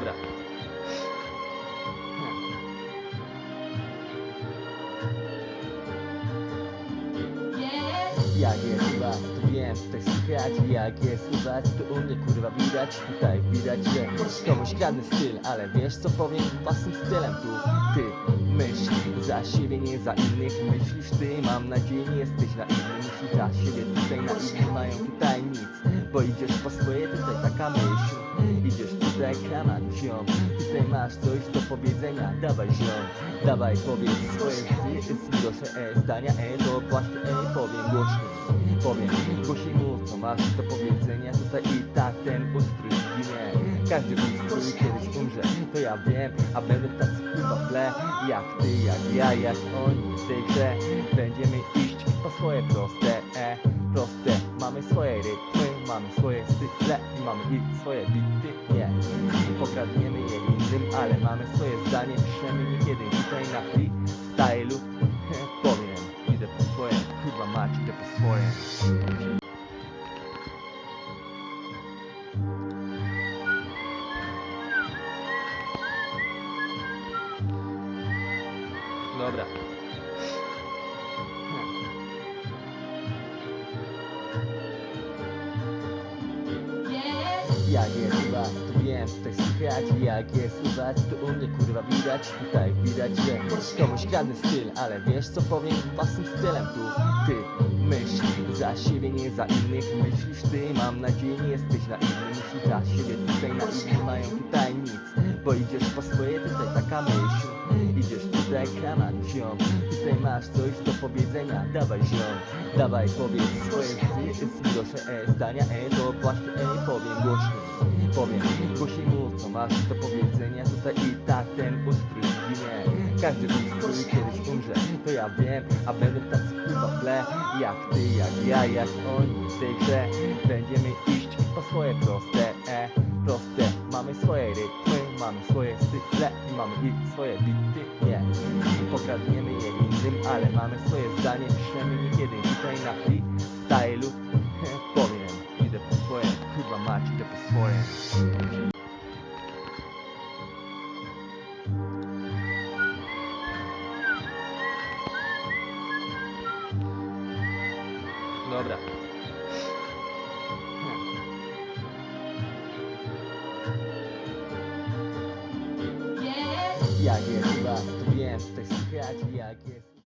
Dobra. Jak jest u was, to wiem, że tak słychać. Jak jest u was, to u mnie kurwa widać. Tutaj widać, że komuś kradny styl Ale wiesz co powiem? Własnym stylem Tu ty myśl za siebie, nie za innych Myślisz ty, mam nadzieję nie jesteś naiwny Myślisz za siebie, tutaj naiwni mają tutaj nic. Bo idziesz po swoje, tutaj taka myśl. Idziesz tutaj kramat ziom. Tutaj masz coś do powiedzenia Dawaj ziom, dawaj powiedz swoje grosze e, zdania e, to właśnie e, powiem głośniej. Powiem, głośniej mów co masz do powiedzenia. Tutaj i tak ten ustrój zginie. Każdy ustrój kiedyś umrze To ja wiem, a będą tacy kurwa w tle Jak ty, jak ja, jak oni w tej grze Będziemy iść po swoje proste e, proste. Mamy swoje rytmy, mamy swoje style i mamy i swoje bity, nie. Pokradniemy je innym, ale mamy swoje zdanie Piszemy niekiedy tutaj na freestylu Powiem, idę po swoje, kurwa mać, idę po swoje Dobra. Jak jest u was, to wiem, tutaj słychać? Jak jest u was, to u mnie kurwa widać? Tutaj widać, że komuś kradnę styl Ale wiesz co powiem? Własnym stylem tu Ty myśl za siebie, nie za innych Myślisz ty, mam nadzieję nie jesteś naiwny Myślisz za siebie, tutaj naiwni mają tutaj nic. Bo idziesz po swoje, tutaj taka myśl Kramat ziom Tutaj masz coś do powiedzenia Dawaj ziom, dawaj powiedz swoje z, z grosze e, zdania e, to właśnie e, powiem głośniej Powiem, głośniej mów co masz do powiedzenia Tutaj i tak ten ustrój zginie. Każdy ustrój kiedyś umrze To ja wiem, a będą tacy kurwa w tle Jak ty, jak ja, jak oni w tej grze. Będziemy iść po swoje proste e, proste Mamy swoje rytmy, mamy swoje style i mamy i swoje bity, nie. Pokradniemy je innym, ale mamy swoje zdanie Piszemy niekiedy tutaj na freestylu Powiem, idę po swoje, kurwa mać, idę po swoje. Dobra. Jak jest was, to wiem, tutaj słychać jak jest